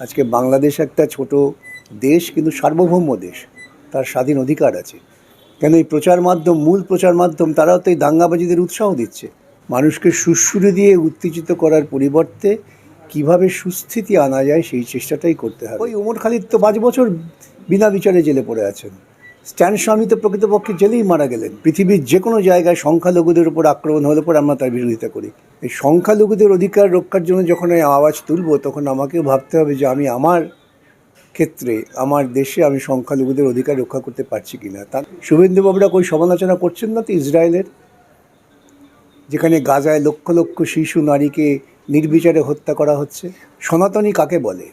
আজকে বাংলাদেশ একটা ছোট দেশ, কিন্তু সার্বভৌম দেশ। তার স্বাধীন অধিকার আছে। কেন এই প্রচার মাধ্যম, মূল প্রচার মাধ্যম, তারাও তো এই দাঙ্গাবাজিদের উৎসাহ দিচ্ছে। মানুষকে সুশ্রুরে দিয়ে উত্তেজিত করার পরিবর্তে কীভাবে সুস্থিতি আনা যায়, সেই চেষ্টাটাই করতে হবে। ওই ওমর খালিদ তো পাঁচ বছর বিনা বিচারে জেলে পড়ে আছেন। স্ট্যান স্বামী তো প্রকৃতপক্ষে জেলেই মারা গেলেন। পৃথিবীর যে কোনো জায়গায় সংখ্যালঘুদের উপর আক্রমণ হলে পর আমরা তার বিরোধিতা করি। এই সংখ্যালঘুদের অধিকার রক্ষার জন্য যখন আমি আওয়াজ তুলব, তখন আমাকেও ভাবতে হবে যে আমি আমার ক্ষেত্রে, আমার দেশে আমি সংখ্যালঘুদের অধিকার রক্ষা করতে পারছি কি না তা শুভেন্দুবাবুরা কই সমালোচনা করছেন না তো ইসরায়েলের? যেখানে গাজায় লক্ষ লক্ষ শিশু নারীকে নির্বিচারে হত্যা করা হচ্ছে। সনাতনী কাকে বলে?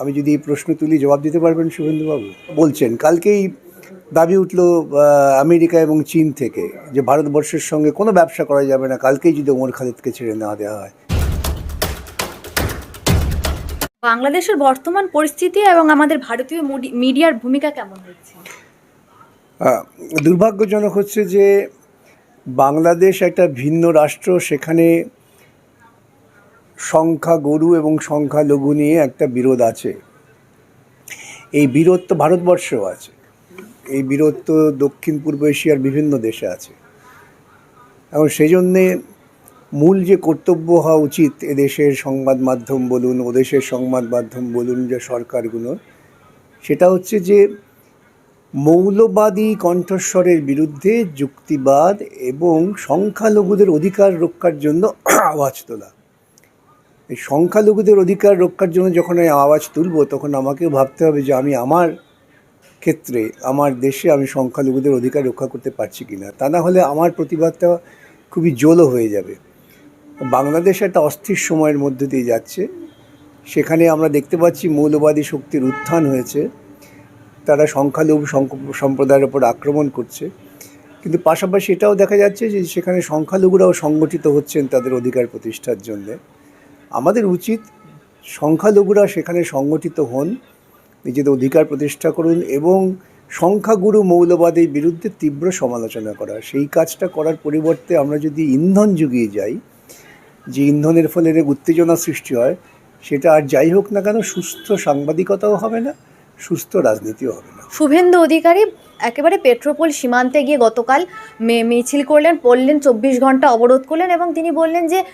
আমি যদি এই প্রশ্ন তুলি, জবাব দিতে পারবেন শুভেন্দুবাবু? বলছেন, কালকেই দাবি উঠল আমেরিকা এবং চীন থেকে যে ভারতবর্ষের সঙ্গে কোনো ব্যবসা করা যাবে না কালকেই যদি ওমর খালিদকে ছেড়ে না দেওয়া হয়। বাংলাদেশের বর্তমান পরিস্থিতি এবং আমাদের ভারতীয় মুডি- মিডিয়ার ভূমিকা কেমন হচ্ছে? দুর্ভাগ্যজনক হচ্ছে যে বাংলাদেশ একটা ভিন্ন রাষ্ট্র সেখানে সংখ্যা গরু এবং সংখ্যা লঘু নিয়ে একটা বিরোধ আছে। এই বিরোধ তো ভারতবর্ষেও আছে। এই বিরোধ তো দক্ষিণ পূর্ব এশিয়ার বিভিন্ন দেশে আছে। এবং সেই জন্যে মূল যে কর্তব্য হওয়া উচিত এদেশের সংবাদ মাধ্যম বলুন ওদেশের সংবাদ মাধ্যম বলুন যে সরকারগুলোর, সেটা হচ্ছে যে মৌলবাদী কণ্ঠস্বরের বিরুদ্ধে যুক্তিবাদ এবং সংখ্যালঘুদের অধিকার রক্ষার জন্য আওয়াজ তোলা। এই সংখ্যালঘুদের অধিকার রক্ষার জন্য যখন আমি আওয়াজ তুলব, তখন আমাকেও ভাবতে হবে যে আমি আমার ক্ষেত্রে আমার দেশে আমি সংখ্যালঘুদের অধিকার রক্ষা করতে পারছি কি না তা না হলে আমার প্রতিবাদটা খুবই জোলো হয়ে যাবে। বাংলাদেশ একটা অস্থির সময়ের মধ্যে দিয়ে যাচ্ছে। সেখানে আমরা দেখতে পাচ্ছি মৌলবাদী শক্তির উত্থান হয়েছে। তারা সংখ্যালঘু সম্প্রদায়ের ওপর আক্রমণ করছে। কিন্তু পাশাপাশি এটাও দেখা যাচ্ছে যে সেখানে সংখ্যালঘুরাও সংগঠিত হচ্ছেন তাদের অধিকার প্রতিষ্ঠার জন্যে। আমাদের উচিত সংখ্যালঘুরা সেখানে সংগঠিত হন। নিজেদের অধিকার প্রতিষ্ঠা করুন এবং সংখ্যাগুরু মৌলবাদের বিরুদ্ধে তীব্র সমালোচনা করা। সেই কাজটা করার পরিবর্তে আমরা যদি ইন্ধন যুগিয়ে যাই, যে ইন্ধনের ফলে উত্তেজনা সৃষ্টি হয়, সেটা আর যাই হোক না কেন সুস্থ সাংবাদিকতাও হবে না। সুস্থ রাজনীতিও হবে না। শুভেন্দু অধিকারী একেবারে পেট্রোপোল সীমান্তে গিয়ে গতকাল মে- মিছিল করলেন পড়লেন চব্বিশ ঘণ্টা অবরোধ করলেন এবং তিনি বললেন যে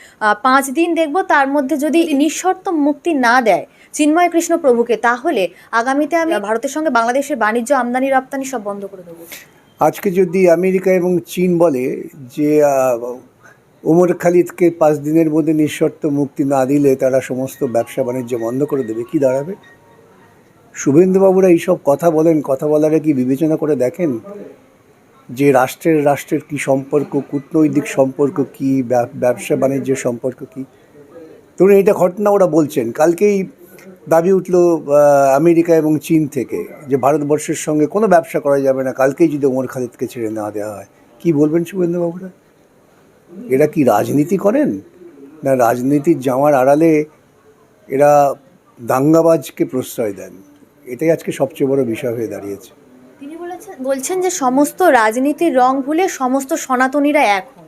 পাঁচ দিন দেখব তার মধ্যে যদি নিঃশর্ত মুক্তি না দেয় চিন্ময় কৃষ্ণ প্রভুকে তাহলে আগামীতে আমি ভারতের সঙ্গে বাংলাদেশের বাণিজ্য আমদানি রপ্তানি সব বন্ধ করে দেবো। আজকে যদি আমেরিকা এবং চীন বলে যে ওমর খালিদকে পাঁচ দিনের মধ্যে নিঃশর্ত মুক্তি না দিলে তারা সমস্ত ব্যবসা বাণিজ্য বন্ধ করে দেবে কি দাঁড়াবে? শুভেন্দুবাবুরা এইসব কথা বলেন, কথা বলারে কি বিবেচনা করে দেখেন যে রাষ্ট্রের রাষ্ট্রের কি সম্পর্ক, কূটনৈতিক সম্পর্ক কি ব্যবসা বাণিজ্যের সম্পর্ক কি? ধরুন এটা ঘটনা ওরা বলছেন, কালকেই দাবি উঠল আমেরিকা এবং চীন থেকে যে ভারতবর্ষের সঙ্গে কোনো ব্যবসা করা যাবে না, কালকেই যদি ওমর খালিদকে ছেড়ে না দেওয়া হয়। কি বলবেন শুভেন্দুবাবুরা? এরা কি রাজনীতি করেন? না রাজনীতির জামার আড়ালে এরা দাঙ্গাবাজকে প্রশ্রয় দেন? এটাই আজকে সবচেয়ে বড় বিষয় হয়ে দাঁড়িয়েছে। তিনি বলেছেন বলছেন যে সমস্ত রাজনীতির রং ভুলে সমস্ত সনাতনীরা এক হন।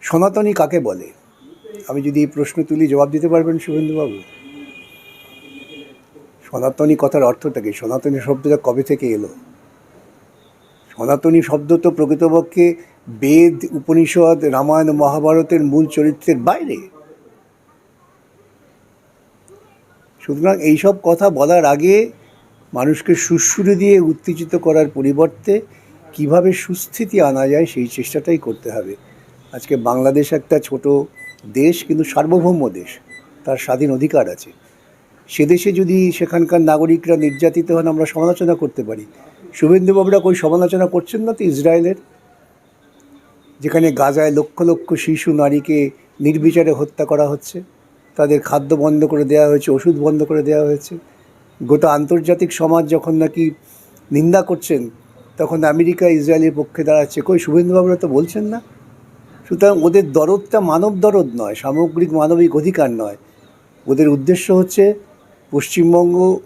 সনাতনী কাকে বলে? আমি যদি এই প্রশ্ন তুলি জবাব দিতে পারবেন শুভেন্দুবাবু? সনাতনী কথার অর্থটা কি? সনাতনী শব্দটা কবে থেকে এলো? সনাতনী শব্দ তো প্রকৃতপক্ষে বেদ উপনিষদ রামায়ণ মহাভারতের মূল চরিত্রের বাইরে। সুতরাং এইসব কথা বলার আগে মানুষকে সুশ্রুতি দিয়ে উত্তেজিত করার পরিবর্তে কীভাবে সুস্থিতি আনা যায় সেই চেষ্টাটাই করতে হবে। আজকে বাংলাদেশ একটা ছোট দেশ, কিন্তু সার্বভৌম দেশ, তার স্বাধীন অধিকার আছে। সে দেশে যদি সেখানকার নাগরিকরা নির্যাতিত হন, আমরা সমালোচনা করতে পারি। শুভেন্দুবাবুরা কই সমালোচনা করছেন না তো ইসরায়েলের? যেখানে গাজায় লক্ষ লক্ষ শিশু, নারীকে নির্বিচারে হত্যা করা হচ্ছে। তাদের খাদ্য বন্ধ করে দেওয়া হয়েছে, ওষুধ বন্ধ করে দেওয়া হয়েছে। গোটা আন্তর্জাতিক সমাজ যখন নাকি নিন্দা করছেন তখন আমেরিকা ইসরায়েলের পক্ষে দাঁড়াচ্ছে। কই শুভেন্দুবাবুরা তো বলছেন না। সুতরাং ওদের দরদটা মানব দরদ নয় সামগ্রিক মানবিক অধিকার নয়। ওদের উদ্দেশ্য হচ্ছে পশ্চিমবঙ্গ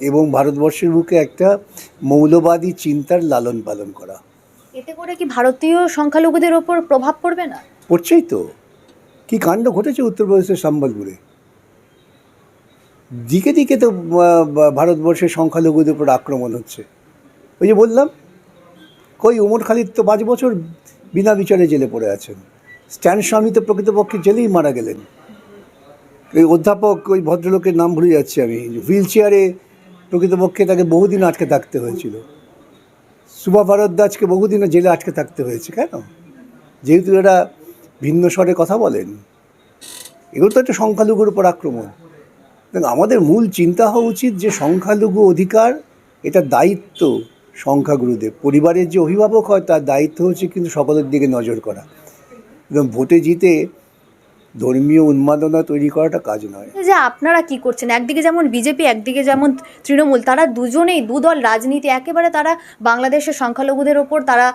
এবং ভারতবর্ষের বুকে একটা মৌলবাদী চিন্তার লালন পালন করা। এতে করে কি ভারতীয় সংখ্যালঘুদের ওপর প্রভাব পড়বে না? পড়ছেই তো। কি কাণ্ড ঘটেছে উত্তরপ্রদেশের সম্বলপুরে? দিকে দিকে তো ভারতবর্ষের সংখ্যালঘুদের উপর আক্রমণ হচ্ছে। ওই যে বললাম, কই ওমর খালিদ তো পাঁচ বছর বিনা বিচারে জেলে পড়ে আছেন। স্ট্যান স্বামী তো প্রকৃতপক্ষে জেলেই মারা গেলেন। ওই অধ্যাপক, ওই ভদ্রলোকের নাম ভুলে যাচ্ছি আমি। হুইল চেয়ারে প্রকৃতপক্ষে তাকে বহুদিন আটকে থাকতে হয়েছিল। সুভা ভারদ্বাজকে বহুদিন জেলে আটকে থাকতে হয়েছে, কেন? যেহেতু এরা ভিন্ন স্বরে কথা বলেন। এগুলো তো একটা সংখ্যালঘুর উপর আক্রমণ। আমাদের মূল চিন্তা হওয়া উচিত যে সংখ্যালঘু অধিকার এটা দায়িত্ব সংখ্যাগুরুদের। পরিবারের যে অভিভাবক হয় তার দায়িত্ব হচ্ছে কিন্তু সকলের দিকে নজর করা। এবং ভোটে জিতে ধর্মীয় উন্মাদনা তৈরি করাটা কাজ নয়। এই যে আপনারা কি করছেন? একদিকে যেমন বিজেপি একদিকে যেমন তৃণমূল তারা দুজনেই দুদল রাজনীতি একেবারে তারা বাংলাদেশের সংখ্যালঘুদের ওপর তারা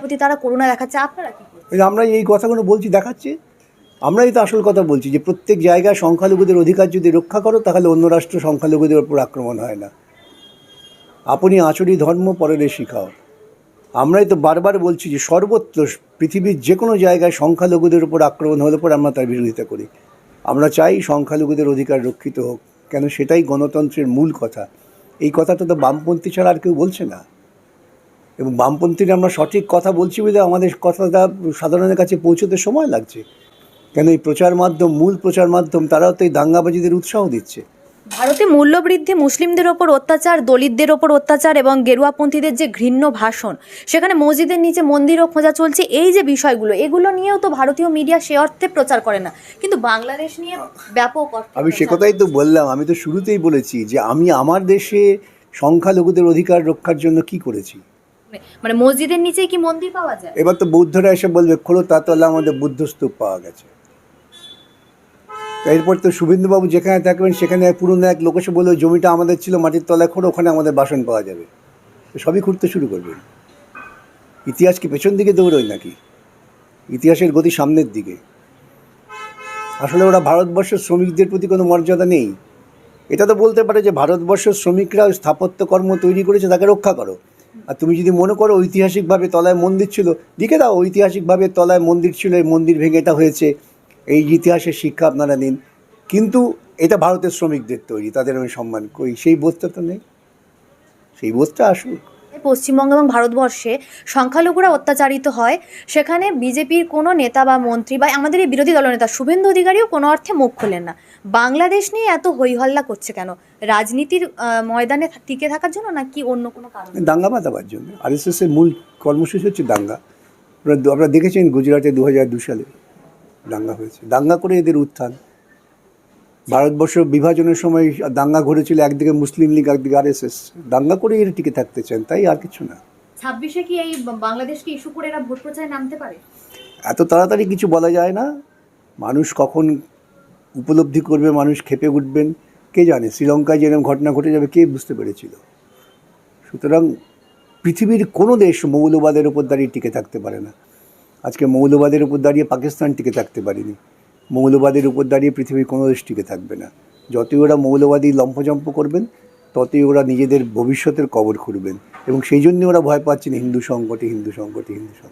প্রতি তারা করুণা দেখাচ্ছে। আপনারা কি আমরা এই কথাগুলো বলছি দেখাচ্ছে আমরাই তো আসল কথা বলছি যে প্রত্যেক জায়গায় সংখ্যালঘুদের অধিকার যদি রক্ষা করো, তাহলে অন্য রাষ্ট্র সংখ্যালঘুদের ওপর আক্রমণ হয় না। আপনি আচরি ধর্ম পরের শিখাও। আমরাই তো বারবার বলছি যে সর্বত্র পৃথিবীর যে কোনো জায়গায় সংখ্যালঘুদের উপর আক্রমণ হলে পর আমরা তার বিরোধিতা করি। আমরা চাই সংখ্যালঘুদের অধিকার রক্ষিত হোক, কেন সেটাই গণতন্ত্রের মূল কথা। এই কথাটা তো বামপন্থী ছাড়া আর কেউ বলছে না। এবং বামপন্থীরা আমরা সঠিক কথা বলছি বলে আমাদের কথাটা সাধারণের কাছে পৌঁছতে সময় লাগছে। কেন এই প্রচার মাধ্যম মূল প্রচার মাধ্যম তারাও তো এই দাঙ্গাবাজিদের উৎসাহ দিচ্ছে। ভারতে মূল্যবৃদ্ধি মুসলিমদের ওপর অত্যাচার দলিতদের ওপর অত্যাচার এবং গেরুয়াপন্থীদের যে ঘৃণ্য ভাষণ সেখানে মসজিদের নিচে মন্দিরও খোঁজা চলছে। এই যে বিষয়গুলো এগুলো নিয়েও তো ভারতীয় মিডিয়া সে অর্থে প্রচার করে না। কিন্তু বাংলাদেশ নিয়ে ব্যাপক আমি সে কথাই তো বললাম আমি তো শুরুতেই বলেছি যে আমি আমার দেশে সংখ্যালঘুদের অধিকার রক্ষার জন্য কি করেছি। মানে মসজিদের নিচেই কি মন্দির পাওয়া যায়? এবার তো বৌদ্ধরা এসে বলবে খোলো তাতলা আমাদের বুদ্ধ স্তূপ পাওয়া গেছে। এরপর তো শুভেন্দুবাবু যেখানে থাকবেন, সেখানে পুরনো এক লোক এসে বলল, জমিটা আমাদের ছিল মাটির তলায় খোঁড়ো, ওখানে আমাদের বাসন পাওয়া যাবে। সবই খুঁড়তে শুরু করবেন। ইতিহাস কি পেছন দিকে দৌড়োয় নাকি? ইতিহাসের গতি সামনের দিকে। আসলে ওরা ভারতবর্ষের শ্রমিকদের প্রতি কোনো মর্যাদা নেই। এটা তো বলতে পারে যে ভারতবর্ষের শ্রমিকরা ওই স্থাপত্য কর্ম তৈরি করেছে, তাকে রক্ষা করো। আর তুমি যদি মনে করো ঐতিহাসিকভাবে তলায় মন্দির ছিল, লিখে দাও ঐতিহাসিকভাবে তলায় মন্দির ছিল, এই মন্দির ভেঙে এটা হয়েছে। এই ইতিহাসের শিক্ষা আপনারা নিন। কিন্তু এটা ভারতের শ্রমিকদের তৈরি তাদের আমি সম্মান করি। সেই বোধটা তো নেই। সেই বোধটা আসুক। পশ্চিমবঙ্গ এবং ভারতবর্ষে সংখ্যালঘুরা অত্যাচারিত হয়। সেখানে বিজেপির কোনো নেতা বা মন্ত্রী বা আমাদের এই বিরোধী দলনেতা শুভেন্দু অধিকারীও কোনো অর্থে মুখ খোলেন না। বাংলাদেশ নিয়ে এত হইহল্লা করছে কেন? রাজনীতির ময়দানে টিকে থাকার জন্য নাকি অন্য কোনো কারণ? দাঙ্গা বাঁধাবার জন্য। আরএসএসের মূল কর্মসূচি হচ্ছে দাঙ্গা। আপনারা দেখেছেন গুজরাটে দু হাজার দু সালে দাঙ্গা হয়েছে। দাঙ্গা করে এদের উত্থান। ভারতবর্ষ বিভাজনের সময় দাঙ্গা ঘটেছিল একদিকে মুসলিম লীগ একদিকে আরএসএস। দাঙ্গা করে এরা টিকে থাকতে চান তাই আর কিছু না। ছাব্বিশে কি এই বাংলাদেশকে ইস্যু করে এরা ভোট প্রচারে নামতে পারে? এত তাড়াতাড়ি কিছু বলা যায় না। মানুষ কখন উপলব্ধি করবে মানুষ খেপে উঠবেন কে জানে? শ্রীলঙ্কায় যেরকম ঘটনা ঘটে যাবে কে বুঝতে পেরেছিল? সুতরাং পৃথিবীর কোনো দেশ মৌলবাদের উপর দাঁড়িয়ে টিকে থাকতে পারে না। আজকে মৌলবাদের উপর দাঁড়িয়ে পাকিস্তান টিকে থাকতে পারেনি। মৌলবাদের উপর দাঁড়িয়ে পৃথিবীর কোনো দেশ টিকে থাকবে না। যতই ওরা মৌলবাদী লম্পজম্প করবেন, ততই ওরা নিজেদের ভবিষ্যতের কবর খুঁড়বেন এবং সেই জন্যই ওরা ভয় পাচ্ছেন হিন্দু সংকটে হিন্দু সংকটে হিন্দু সংকট।